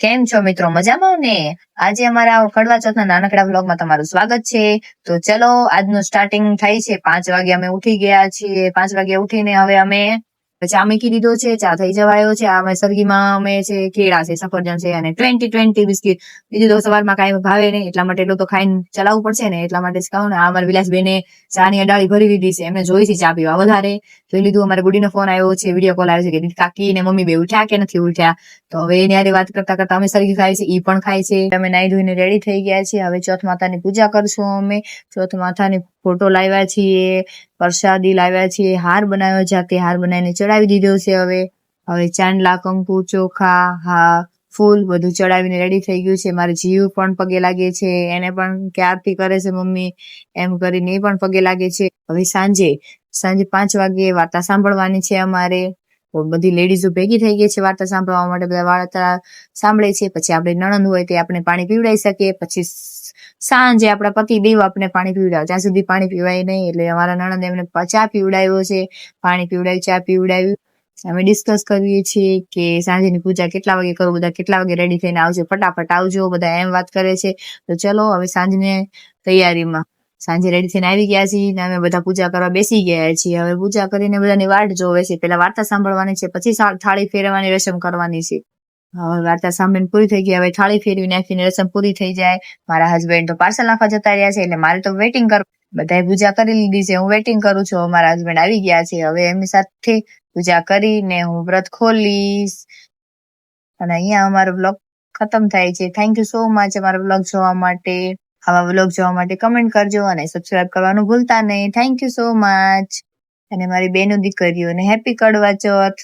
કેમ છો મિત્રો? મજામાં ને? આજે અમારા કડવા ચોથના નાનકડા વ્લોગમાં તમારું સ્વાગત છે. તો ચલો, આજનું સ્ટાર્ટિંગ થાય છે. પાંચ વાગે અમે ઉઠી ગયા છીએ. પાંચ વાગે ઉઠીને હવે અમે ચા મૂકી દીધો છે, ચા થઈ જવાયો છે, આ સરગીમાં અમે છે કેળા છે, સફરજન છે અને ટ્વેન્ટી ટ્વેન્ટી બિસ્કીટ. બીજું તો સવારમાં કાંઈ ભાવે નહીં, એટલા માટે એટલું તો ખાઈને ચલાવવું પડશે ને, એટલા માટે કહું ને, આ અમારે વિલાસબેને ચાની અડાળી ભરી દીધી છે, એમને જોઈ છે ચા પીવા વધારે. જોઈ લીધું, અમારે ગુડીનો ફોન આવ્યો છે વીડિયો કોલ આવ્યો છે કે કાકી ને મમ્મી બે ઉઠ્યા કે નથી ઉઠ્યા? તો હવે એની હારે વાત કરતા કરતા અમે સરગી ખાય છે એ પણ ખાય છે. અમે નાઈ ધોઈને રેડી થઈ ગયા છે હવે ચોથ માતાની પૂજા કરશું અમે. ચોથ માતાની ફોટો લાવ્યા છીએ, પ્રસાદી લાવ્યા છીએ, હાર બનાવ્યો જાતે, હાર બનાવીને ચડાવી દીધો છે હવે. હવે ચાંદલા, કંકુ, ચોખા, હા, ફૂલ બધું ચડાવીને રેડી થઈ ગયું છે. મારે જીવ પણ પગે લાગે છે, એને પણ કે આરતી કરે છે મમ્મી, એમ કરીને એ પણ પગે લાગે છે. હવે સાંજે સાંજે પાંચ વાગે વાર્તા સાંભળવાની છે અમારે. બધી લેડીઝો ભેગી થઈ ગઈ છે, વાર્તા સાંભળવા માટે બધા વાર્તા સાંભળે છે, પછી આપણે નણંદ હોય તે આપણે પાણી પીવડાવી શકીએ, પછી સાંજે આપણા પતિ દેવ આપણે પાણી પીવડાવે ત્યાં સુધી પાણી પીવાય નહીં, એટલે અમારા નણંદ એમને ચા પીવડાવ્યો છે, પાણી પીવડાવ્યું ચા પીવડાવ્યું અમે ડિસ્કસ કરીએ છીએ કે સાંજની પૂજા કેટલા વાગે કરો, બધા કેટલા વાગે રેડી થઈને આવજો, ફટાફટ આવજો, બધા એમ વાત કરે છે. તો ચલો, હવે સાંજને તૈયારીમાં. સાંજે રેડી થઈને આવી ગયા છીએ ને અમે બધા પૂજા કરવા બેસી ગયા છીએ. હવે પૂજા કરીને બધાની વાટ જોવે છે. પેલા વાર્તા સાંભળવાની છે, પછી થાળી ફેરવવાની રસમ કરવાની છે. હવે વાર્તા સાંભળીને પૂરી થઈ ગઈ હવે થાળી ફેરવી નાખીને રસમ પૂરી થઈ જાય. મારા હસબન્ડ તો પાર્સલ નાખવા જતા રહ્યા છે, એટલે મારે તો વેઇટિંગ કર બધાએ પૂજા કરી લીધી છે. હું વેઇટિંગ કરું છું. મારા હસબન્ડ આવી ગયા છે. હવે એમની સાથે પૂજા કરીને હું વ્રત ખોલીશ. અને અહીંયા અમારો બ્લોગ ખતમ થાય છે. થેન્ક યુ સો મચ અમારો બ્લોગ જોવા માટે. આવા વ્લોગ જોવા માટે કમેન્ટ કરજો અને સબસ્ક્રાઇબ કરવાનું ભૂલતા નહીં. થેન્ક યુ સો મચ અને મારી બેનો દીકરીઓને હેપી કડવા ચોથ.